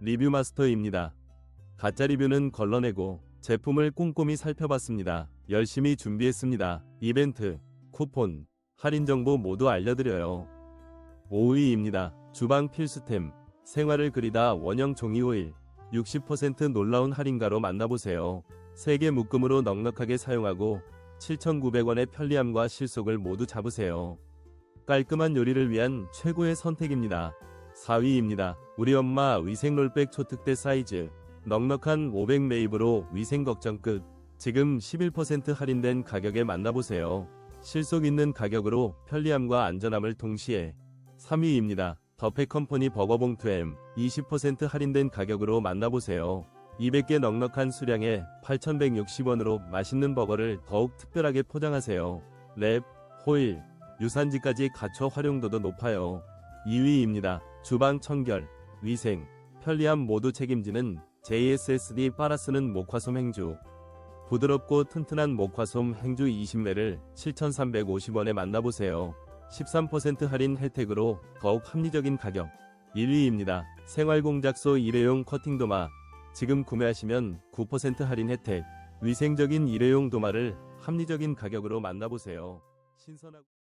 리뷰 마스터입니다. 가짜 리뷰는 걸러내고 제품을 꼼꼼히 살펴봤습니다. 열심히 준비했습니다. 이벤트, 쿠폰, 할인 정보 모두 알려드려요. 5위입니다. 주방 필수템, 생활을 그리다 원형 종이 오일, 60% 놀라운 할인가로 만나보세요. 3개 묶음으로 넉넉하게 사용하고 7,900원의 편리함과 실속을 모두 잡으세요. 깔끔한 요리를 위한 최고의 선택입니다. 4위입니다. 우리 엄마 위생 롤백 초특대 사이즈. 넉넉한 500 매입으로 위생 걱정 끝. 지금 11% 할인된 가격에 만나보세요. 실속 있는 가격으로 편리함과 안전함을 동시에 3위입니다. 더팩 컴퍼니 버거봉투 M 20% 할인된 가격으로 만나보세요. 200개 넉넉한 수량에 8,160원으로 맛있는 버거를 더욱 특별하게 포장하세요. 랩, 호일, 유산지까지 갖춰 활용도도 높아요. 2위입니다. 주방 청결, 위생, 편리함 모두 책임지는 JSSD 빨아쓰는 목화솜 행주. 부드럽고 튼튼한 목화솜 행주 20매를 7,350원에 만나보세요. 13% 할인 혜택으로 더욱 합리적인 가격. 1위입니다. 생활공작소 일회용 커팅 도마. 지금 구매하시면 9% 할인 혜택. 위생적인 일회용 도마를 합리적인 가격으로 만나보세요. 신선하고